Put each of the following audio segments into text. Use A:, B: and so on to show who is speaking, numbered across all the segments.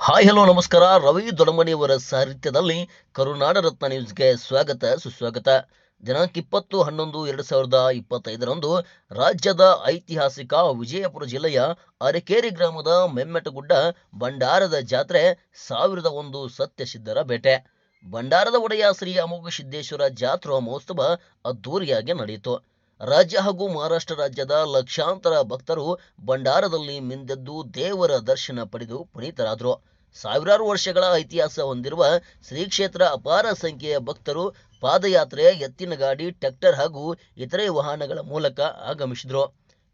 A: Hi hello ನಮಸ್ಕಾರ. ರವಿ ದೊಡಮನಿಯವರ ಸಾಹಿತ್ಯದಲ್ಲಿ ಕರುನಾಡ ರತ್ನ ನ್ಯೂಸ್ಗೆ ಸ್ವಾಗತ ಸುಸ್ವಾಗತ. ದಿನಾಂಕ ಇಪ್ಪತ್ತು ಹನ್ನೊಂದು ಎರಡು ಸಾವಿರದ ಇಪ್ಪತ್ತೈದರಂದು ರಾಜ್ಯದ ಐತಿಹಾಸಿಕ ವಿಜಯಪುರ ಜಿಲ್ಲೆಯ ಅರಕೇರಿ ಗ್ರಾಮದ ಮೆಮ್ಮೆಟಗುಡ್ಡ ಭಂಡಾರದ ಜಾತ್ರೆ ಸಾವಿರದ ಒಂದು ಸತ್ಯಸಿದ್ಧರ ಬೇಟೆ. ಭಂಡಾರದ ಒಡೆಯ ಶ್ರೀ ಅಮೋಘ ಸಿದ್ದೇಶ್ವರ ಜಾತ್ರಾ ಮಹೋತ್ಸವ ಅದ್ದೂರಿಯಾಗಿ ನಡೆಯಿತು. ರಾಜ್ಯ ಹಾಗೂ ಮಹಾರಾಷ್ಟ್ರ ರಾಜ್ಯದ ಲಕ್ಷಾಂತರ ಭಕ್ತರು ಭಂಡಾರದಲ್ಲಿ ಮಿಂದೆದ್ದು ದೇವರ ದರ್ಶನ ಪಡೆದು ಪುನೀತರಾದರು. ಸಾವಿರಾರು ವರ್ಷಗಳ ಇತಿಹಾಸ ಹೊಂದಿರುವ ಶ್ರೀ ಕ್ಷೇತ್ರ ಅಪಾರ ಸಂಖ್ಯೆಯ ಭಕ್ತರು ಪಾದಯಾತ್ರೆ, ಎತ್ತಿನ ಗಾಡಿ, ಟ್ರ್ಯಾಕ್ಟರ್ ಹಾಗೂ ಇತರೆ ವಾಹನಗಳ ಮೂಲಕ ಆಗಮಿಸಿದರು.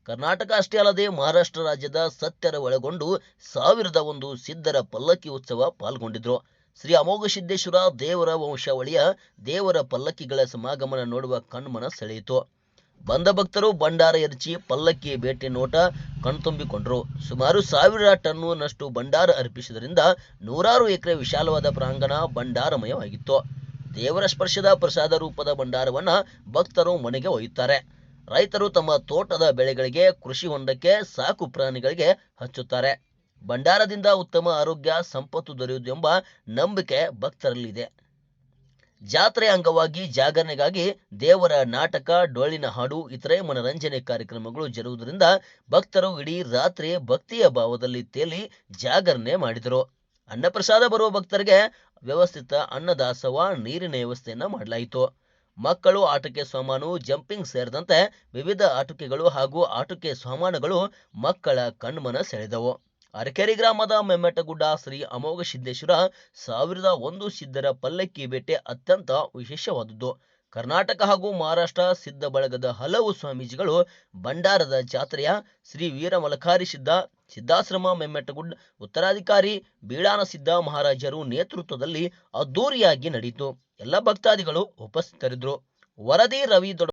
A: ಕರ್ನಾಟಕ ಅಷ್ಟೇ ಅಲ್ಲದೆ ಮಹಾರಾಷ್ಟ್ರ ರಾಜ್ಯದ ಸತ್ಯರ ಒಳಗೊಂಡು ಸಾವಿರದ ಒಂದು ಸಿದ್ಧರ ಪಲ್ಲಕ್ಕಿ ಉತ್ಸವ ಪಾಲ್ಗೊಂಡಿದ್ರು. ಶ್ರೀ ಅಮೋಘ ಸಿದ್ದೇಶ್ವರ ದೇವರ ವಂಶಾವಳಿಯ ದೇವರ ಪಲ್ಲಕ್ಕಿಗಳ ಸಮಾಗಮನ ನೋಡುವ ಕಣ್ಮನ ಸೆಳೆಯಿತು. ಬಂದ ಭಕ್ತರು ಭಂಡಾರ ಎರಚಿ ಪಲ್ಲಕ್ಕಿ ಭೇಟಿ ನೋಟ ಕಣ್ತುಂಬಿಕೊಂಡರು. ಸುಮಾರು ಸಾವಿರ ಟನ್ನುನಷ್ಟು ಭಂಡಾರ ಅರ್ಪಿಸಿದ್ದರಿಂದ ನೂರಾರು ಎಕರೆ ವಿಶಾಲವಾದ ಪ್ರಾಂಗಣ ಭಂಡಾರಮಯವಾಗಿತ್ತು. ದೇವರ ಸ್ಪರ್ಶದ ಪ್ರಸಾದ ರೂಪದ ಭಂಡಾರವನ್ನ ಭಕ್ತರು ಮನೆಗೆ ಒಯ್ಯುತ್ತಾರೆ. ರೈತರು ತಮ್ಮ ತೋಟದ ಬೆಳೆಗಳಿಗೆ, ಕೃಷಿ ಹೊಂಡಕ್ಕೆ, ಸಾಕು ಪ್ರಾಣಿಗಳಿಗೆ ಹಚ್ಚುತ್ತಾರೆ. ಭಂಡಾರದಿಂದ ಉತ್ತಮ ಆರೋಗ್ಯ, ಸಂಪತ್ತು ದೊರೆಯುವುದೆಂಬ ನಂಬಿಕೆ ಭಕ್ತರಲ್ಲಿದೆ. ಜಾತ್ರೆ ಅಂಗವಾಗಿ ಜಾಗರಣೆಗಾಗಿ ದೇವರ ನಾಟಕ, ಡೊಳ್ಳಿನ ಹಾಡು, ಇತರೆ ಮನರಂಜನೆ ಕಾರ್ಯಕ್ರಮಗಳು ಜರುಗುವುದರಿಂದ ಭಕ್ತರು ಇಡೀ ರಾತ್ರಿ ಭಕ್ತಿಯ ಭಾವದಲ್ಲಿ ತೇಲಿ ಜಾಗರಣೆ ಮಾಡಿದರು. ಅನ್ನಪ್ರಸಾದ ಬರುವ ಭಕ್ತರಿಗೆ ವ್ಯವಸ್ಥಿತ ಅನ್ನದಾಸವ ನೀರಿನ ವ್ಯವಸ್ಥೆಯನ್ನು ಮಾಡಲಾಯಿತು. ಮಕ್ಕಳು ಆಟಕ್ಕೆ ಸಾಮಾನು, ಜಂಪಿಂಗ್ ಸೇರಿದಂತೆ ವಿವಿಧ ಆಟಿಕೆಗಳು ಹಾಗೂ ಆಟಿಕೆ ಸಾಮಾನುಗಳು ಮಕ್ಕಳ ಕಣ್ಮನ ಸೆಳೆದವು. ಅರಕೆರೆ ಗ್ರಾಮದ ಮೆಮ್ಮೆಟಗುಡ್ಡ ಶ್ರೀ ಅಮೋಘ ಸಿದ್ದೇಶ್ವರ ಸಾವಿರದ ಒಂದು ಸಿದ್ಧರ ಪಲ್ಲಕ್ಕಿ ಬೇಟೆ ಅತ್ಯಂತ ವಿಶೇಷವಾದುದು ಕರ್ನಾಟಕ ಹಾಗೂ ಮಹಾರಾಷ್ಟ್ರ ಸಿದ್ಧ ಬಳಗದ ಹಲವು ಸ್ವಾಮೀಜಿಗಳು ಭಂಡಾರದ ಜಾತ್ರೆಯ ಶ್ರೀ ವೀರಮಲಕಾರಿ ಸಿದ್ಧ, ಸಿದ್ಧಾಶ್ರಮ ಮೆಮ್ಮೆಟಗುಡ್ ಉತ್ತರಾಧಿಕಾರಿ ಬೀಳಾನ ಸಿದ್ಧ ಮಹಾರಾಜರು ನೇತೃತ್ವದಲ್ಲಿ ಅದ್ದೂರಿಯಾಗಿ ನಡೆಯಿತು. ಎಲ್ಲ ಭಕ್ತಾದಿಗಳು ಉಪಸ್ಥಿತರಿದ್ದರು. ವರದಿ ರವಿ ದೊಡ್ಡ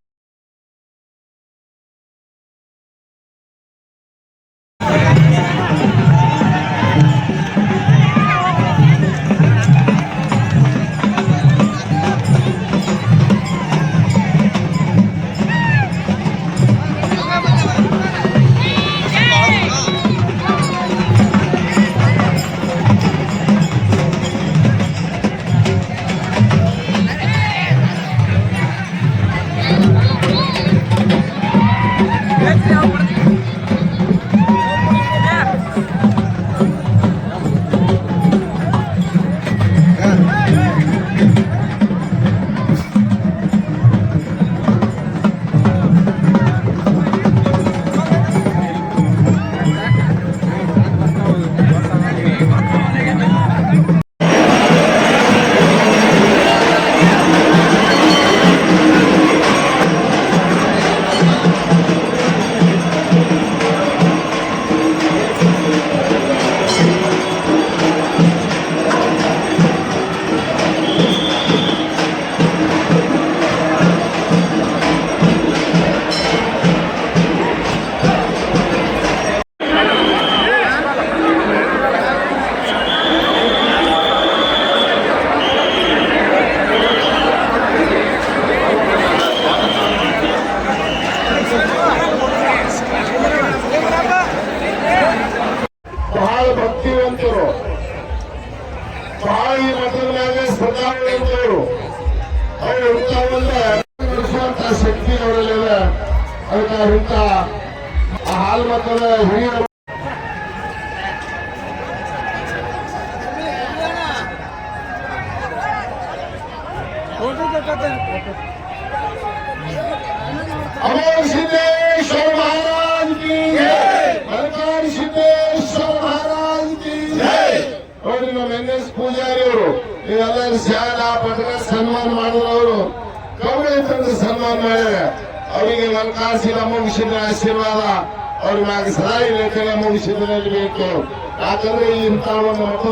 B: ಈ ಮೊದಲಾಗಿ ಪ್ರಧಾನಿಗಳು ಅವರು ಇಂಥ ಶಕ್ತಿ ಅವರಲ್ಲೆಲ್ಲ ಅದಕ್ಕೆ ಇಂಥ ಹಾಲು ಮಕ್ಕಳ ಹಿರಿಯರು Thank you. ನಮ್ಮ ಎನ್ ಎಸ್ ಪೂಜಾರಿ ಅವರು ಇವೆಲ್ಲ ಶಾಲ ಪಟ್ಟಣ ಸನ್ಮಾನ ಮಾಡಿದವರು ಕವಡೆ ತಂದು ಸನ್ಮಾನ ಮಾಡಿದ್ರೆ ಅವರಿಗೆ ಮಲ್ಕಾಸಿನ ಮುಗಿಸಿದ ಆಶೀರ್ವಾದ ಅವ್ರ ಮ್ಯಾಗ ಸದಾ ಇರಬೇಕಲ್ಲ ಮುಗಿಸಿದ್ರಲ್ಲಿ ಬೇಕು. ಯಾಕಂದ್ರೆ ಇಂಥ ಒಂದು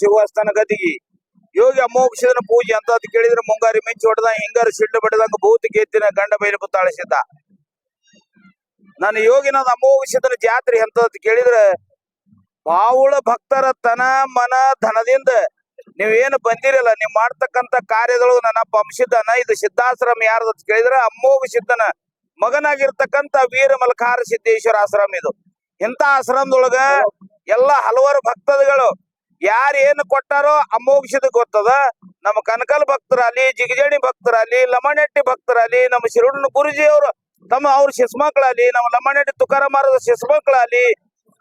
C: ಶಿವಸ್ಥಾನ ಗದಿಗಿ. ಯೋಗಿ ಅಮೋಕ್ಷದನ ಪೂಜೆ ಅಂತ ಅದ್ ಕೇಳಿದ್ರೆ ಮುಂಗಾರಿ ಮಿಂಚು ಹೊಡೆದ ಹಿಂಗಾರು ಸಿಡ್ಲು ಬಡದಂಗ ಭೂತ ಗೆದ್ದಿನ ಗಂಡ ಬೈಲು ಬುತ್ತಾಳಿಸಿದ್ದ ನಾನು ಯೋಗಿನದ ಅಮೋಕ್ಷದನ ಜಾತ್ರೆ ಅಂತ ಅದ್ ಕೇಳಿದ್ರೆ ಬಾವುಳ ಭಕ್ತರ ತನ ಮನ ಧನದಿಂದ ನೀವೇನು ಬಂದಿರಲ್ಲ, ನೀವು ಮಾಡ್ತಕ್ಕಂತ ಕಾರ್ಯದೊಳಗೆ ನನ್ನ ಅಂಶಿದ್ದನ, ಇದು ಸಿದ್ಧಾಶ್ರಮ ಯಾರದ ಕೇಳಿದ್ರೆ ಅಮ್ಮೋಗ ಸಿದ್ಧನ ಮಗನಾಗಿರ್ತಕ್ಕಂತ ವೀರ ಮಲಕಾರ ಸಿದ್ದೇಶ್ವರ ಆಶ್ರಮ ಇದು. ಇಂಥ ಆಶ್ರಮದೊಳಗ ಎಲ್ಲ ಹಲವಾರು ಭಕ್ತರುಗಳು ಯಾರು ಏನು ಕೊಟ್ಟಾರೋ ಅಮೋಕ್ಷದ ಗೊತ್ತದ? ನಮ್ಮ ಕನಕಲ್ ಭಕ್ತರಲ್ಲಿ ಜಿಗಜಣಿ ಭಕ್ತರಲ್ಲಿ ಲಮಣೆಟ್ಟಿ ಭಕ್ತರಲ್ಲಿ ನಮ್ಮ ಶಿರುಡನ ಗುರುಜಿ ಅವರು ತಮ್ಮ ಅವ್ರ ಶಿಸ್ಮಕ್ಕಳಲ್ಲಿ ನಮ್ಮ ಲಮಣೆಟ್ಟಿ ತುಕಾರಾಮರದ ಶಿಸ್ಮಕ್ಕಳಲ್ಲಿ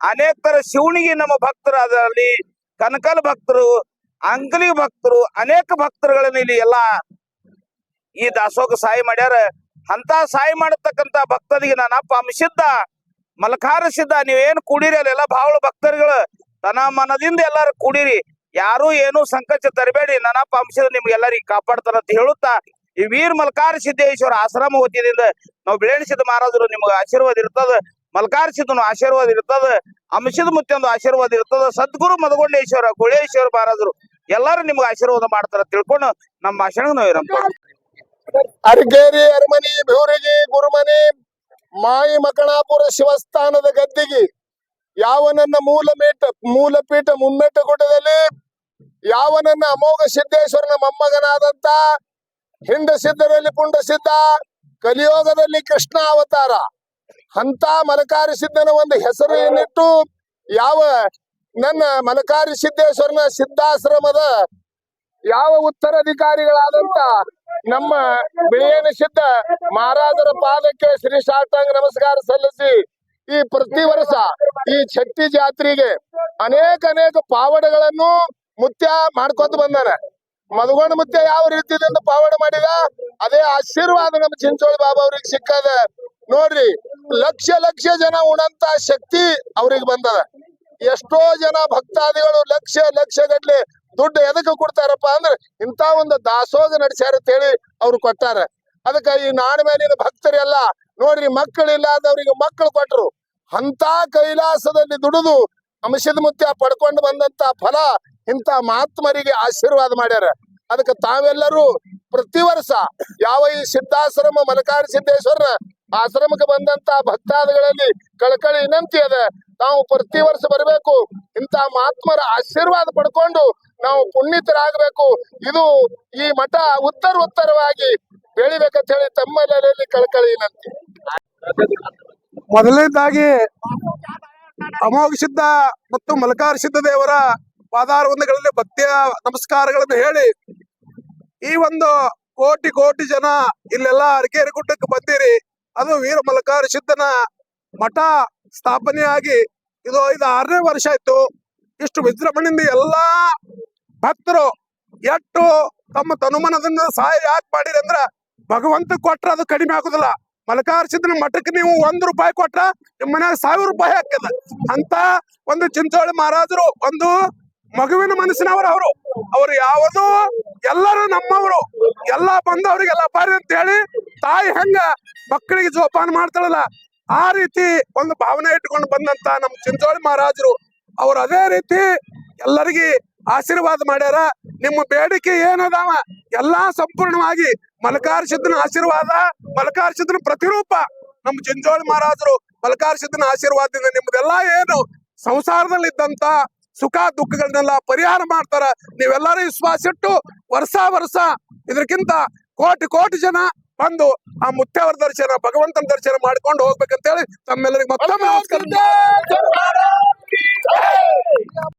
C: ಅನೇಕ ತರ ಶಿವನಿಗೆ ನಮ್ಮ ಭಕ್ತರಾದಲ್ಲಿ ಕನಕಲ್ ಭಕ್ತರು, ಅಂಗಲಿ ಭಕ್ತರು, ಅನೇಕ ಭಕ್ತರುಗಳನ್ನ ಇಲ್ಲಿ ಎಲ್ಲ ಈ ದಾಸೋಗ ಸಹಾಯ ಮಾಡ್ಯಾರ. ಅಂತ ಸಹಾಯ ಮಾಡತಕ್ಕಂತ ಭಕ್ತರಿಗೆ ನಾನಪ್ಪ ಅಂಶಿದ್ದ ಮಲಕಾರ ಸಿದ್ಧ ನೀವೇನ್ ಕೂಡಿರಿ ಅಲ್ಲೆಲ್ಲ ಭಾವಳ ಭಕ್ತರುಗಳು. ತನ ಮನದಿಂದ ಎಲ್ಲಾರು ಕೂಡಿರಿ. ಯಾರು ಏನು ಸಂಕಚ ತರಬೇಡಿ. ನನ್ನ ಅಂಶದ ನಿಮ್ಗೆಲ್ಲರಿಗೆ ಕಾಪಾಡ್ತಾರ ಅಂತ ಹೇಳುತ್ತಾ ಈ ವೀರ್ ಮಲ್ಕಾರ ಸಿದ್ದೇಶ್ವರ ಆಶ್ರಮ ವತಿಯಿಂದ ನಾವು ಬೆಳೆಣಿಸಿದ ಮಹಾರಾಜರು ನಿಮ್ಗೆ ಆಶೀರ್ವಾದ ಇರ್ತದ. ಮಲ್ಕಾರ ಸಿದ್ದನು ಆಶೀರ್ವಾದ ಇರ್ತದ. ಅಂಶದ ಮುತ್ತೊಂದು ಆಶೀರ್ವಾದ ಇರ್ತದ. ಸದ್ಗುರು ಮದಗೊಂಡೇಶ್ವರ, ಗುಳೇಶ್ವರ ಮಹಾರಾಜರು ಎಲ್ಲಾರು ನಿಮ್ಗೆ ಆಶೀರ್ವಾದ ಮಾಡ್ತಾರ ತಿಳ್ಕೊಂಡು ನಮ್ಮ ಭಾಷಣ ನಾವು ಇರಪ್ಪ
D: ಅರ್ಗೇರಿ ಅರಮನಿ, ಬೆವರಿಗೆ ಗುರುಮನೆ, ಮಾಯಿ ಮಕಣಾಪುರ ಶಿವಸ್ಥಾನದ ಗದ್ದಿಗೆ ಯಾವ ನನ್ನ ಮೂಲ ಮೇಟ ಮೂಲ ಪೀಠ ಮುಮ್ಮೆಟ್ಟ ಗುಡ್ಡದಲ್ಲಿ ಯಾವ ನನ್ನ ಅಮೋಘ ಸಿದ್ದೇಶ್ವರನ ಮೊಮ್ಮಗನಾದಂತ ಹಿಂಡ ಸಿದ್ಧರಲ್ಲಿ ಪುಂಡ ಸಿದ್ಧ ಕಲಿಯೋಗದಲ್ಲಿ ಕೃಷ್ಣ ಅವತಾರ. ಅಂತ ಮಲಕಾರಿ ಸಿದ್ಧನ ಒಂದು ಹೆಸರು ಏನಿಟ್ಟು ಯಾವ ನನ್ನ ಮಲಕಾರಿ ಸಿದ್ದೇಶ್ವರನ ಸಿದ್ಧಾಶ್ರಮದ ಯಾವ ಉತ್ತರಾಧಿಕಾರಿಗಳಾದಂತ ನಮ್ಮ ಬಿಳಿಯನ ಸಿದ್ಧ ಮಹಾರಾಜರ ಪಾದಕ್ಕೆ ಶ್ರೀ ಸಾಷ್ಟಾಂಗ ನಮಸ್ಕಾರ ಸಲ್ಲಿಸಿ ಈ ಪ್ರತಿ ವರ್ಷ ಈ ಶಕ್ತಿ ಜಾತ್ರೆಗೆ ಅನೇಕ ಅನೇಕ ಪಾವಡಗಳನ್ನು ಮುತ್ಯ ಮಾಡ್ಕೊಂತ ಬಂದಾನೆ. ಮದಗೊಂಡ ಮುತ್ಯ ಯಾವ ರೀತಿಯಿಂದ ಪಾವಡ ಮಾಡಿದ? ಅದೇ ಆಶೀರ್ವಾದ ನಮ್ಮ ಚಿಂಚೋಳಿ ಬಾಬಾ ಅವ್ರಿಗೆ ಸಿಕ್ಕದ ನೋಡ್ರಿ, ಲಕ್ಷ ಲಕ್ಷ ಜನ ಉಣಂತ ಶಕ್ತಿ ಅವ್ರಿಗೆ ಬಂದದ. ಎಷ್ಟೋ ಜನ ಭಕ್ತಾದಿಗಳು ಲಕ್ಷ ಲಕ್ಷ ಗಟ್ಲೆ ದುಡ್ಡು ಎದಕ್ಕೆ ಕೊಡ್ತಾರಪ್ಪ ಅಂದ್ರೆ ಇಂತ ಒಂದು ನಡೆಸ್ಯಾರ ಅಂತ ಹೇಳಿ ಅವ್ರು ಕೊಟ್ಟಾರ. ಅದಕ್ಕ ಈ ನಾಡ ಮೇಲಿನ ಭಕ್ತರೆಲ್ಲ ನೋಡ್ರಿ ಮಕ್ಕಳಿಲ್ಲದವ್ರಿಗೆ ಮಕ್ಕಳು ಕೊಟ್ರು. ಅಂತ ಕೈಲಾಸದಲ್ಲಿ ದುಡಿದು ಅಂಶದ ಮುತ್ಯ ಪಡ್ಕೊಂಡು ಬಂದಂತ ಫಲ ಇಂತ ಮಹಾತ್ಮರಿಗೆ ಆಶೀರ್ವಾದ ಮಾಡ್ಯಾರ. ಅದಕ್ಕೆ ತಾವೆಲ್ಲರೂ ಪ್ರತಿ ವರ್ಷ ಯಾವ ಈ ಸಿದ್ಧಾಶ್ರಮ ಮಲಕಾರ ಸಿದ್ದೇಶ್ವರ ಆಶ್ರಮಕ್ಕೆ ಬಂದಂತ ಭಕ್ತಾದಿಗಳಲ್ಲಿ ಕಳಕಳಿ ವಿನಂತಿ ಅದ ನಾವು ಪ್ರತಿ ವರ್ಷ ಬರಬೇಕು. ಇಂತ ಮಹಾತ್ಮರ ಆಶೀರ್ವಾದ ಪಡ್ಕೊಂಡು ನಾವು ಪುಣ್ಯತರಾಗಬೇಕು. ಇದು ಈ ಮಠ ಉತ್ತರ ಉತ್ತರವಾಗಿ ಬೆಳಿಬೇಕಂತ ಹೇಳಿ ತಮ್ಮಲ್ಲಿ ಕಳಕಳಿ ವಿನಂತಿ
E: ಮೊದಲನೇದಾಗಿ ಅಮೋಘ ಸಿದ್ಧ ಮತ್ತು ಮಲಕಾರ ಸಿದ್ಧ ದೇವರ ಪಾದಾರ್ವಂದಗಳಲ್ಲಿ ಭಕ್ತಿಯ ನಮಸ್ಕಾರಗಳನ್ನು ಹೇಳಿ, ಈ ಒಂದು ಕೋಟಿ ಕೋಟಿ ಜನ ಇಲ್ಲೆಲ್ಲ ಅರಕೇರಿ ಗುಡ್ಡಕ್ಕೆ ಬಂದಿರಿ, ಅದು ವೀರ ಮಲಕಾರ ಸಿದ್ಧನ ಮಠ ಸ್ಥಾಪನೆಯಾಗಿ ಇದು ಐದು ಆರನೇ ವರ್ಷ ಆಯ್ತು. ಇಷ್ಟು ವಿಜೃಂಭಣೆಯಿಂದ ಎಲ್ಲಾ ಭಕ್ತರು ಎಷ್ಟು ತಮ್ಮ ತನುಮನದಿಂದ ಸಹಾಯ ಯಾಕೆ ಮಾಡಿರಿ ಅಂದ್ರ ಭಗವಂತ ಕೊಟ್ರ ಅದು ಕಡಿಮೆ ಆಗುದಿಲ್ಲ. ಮಲಕಾರ ಸಿದ್ಧನ ಮಠಕ್ಕೆ ನೀವು ಒಂದ್ ರೂಪಾಯಿ ಕೊಟ್ರ ನಿಮ್ಮ ಮನ್ಯಾಗ ಸಾವಿರ ರೂಪಾಯಿ ಹಾಕದ ಅಂತ ಒಂದು ಚಿಂಚೋಳಿ ಮಹಾರಾಜರು ಒಂದು ಮಗುವಿನ ಮನಸ್ಸಿನವರು ಅವರು. ಅವ್ರು ಯಾವುದು ಎಲ್ಲರೂ ನಮ್ಮವರು. ಎಲ್ಲಾ ಬಂದವರಿಗೆಲ್ಲ ಬಾರಿ ಅಂತ ಹೇಳಿ ತಾಯಿ ಹೆಂಗ ಮಕ್ಕಳಿಗೆ ಜೋಪಾನ ಮಾಡ್ತಾಳಲ್ಲ, ಆ ರೀತಿ ಒಂದು ಭಾವನೆ ಇಟ್ಕೊಂಡು ಬಂದಂತ ನಮ್ಮ ಚಿಂಚೋಳಿ ಮಹಾರಾಜರು. ಅವ್ರು ಅದೇ ರೀತಿ ಎಲ್ಲರಿಗೆ ಆಶೀರ್ವಾದ ಮಾಡ್ಯಾರ. ನಿಮ್ಮ ಬೇಡಿಕೆ ಏನದಾವ ಎಲ್ಲಾ ಸಂಪೂರ್ಣವಾಗಿ ಮಲಕಾರ ಸಿದ್ಧನ ಆಶೀರ್ವಾದ ಮಲಕಾರ ಸಿದ್ಧನ ಪ್ರತಿರೂಪ ನಮ್ಮ ಜಿಂಜೋಳ ಮಹಾರಾಜರು ಮಲಕಾರ ಸಿದ್ಧನ ಆಶೀರ್ವಾದದಿಂದ ನಿಮ್ದೆಲ್ಲಾ ಏನು ಸಂಸಾರದಲ್ಲಿ ಇದ್ದಂತ ಸುಖ ದುಃಖಗಳನ್ನೆಲ್ಲ ಪರಿಹಾರ ಮಾಡ್ತಾರ. ನೀವೆಲ್ಲರೂ ವಿಶ್ವಾಸ ಇಟ್ಟು ವರ್ಷ ವರ್ಷ ಇದಕ್ಕಿಂತ ಕೋಟಿ ಕೋಟಿ ಜನ ಬಂದು ಆ ಮುತ್ತೆಯವರ ದರ್ಶನ, ಭಗವಂತನ ದರ್ಶನ ಮಾಡ್ಕೊಂಡು ಹೋಗ್ಬೇಕಂತೇಳಿ ತಮ್ಮೆಲ್ಲರಿಗೆ ಮತ್ತೊಮ್ಮೆ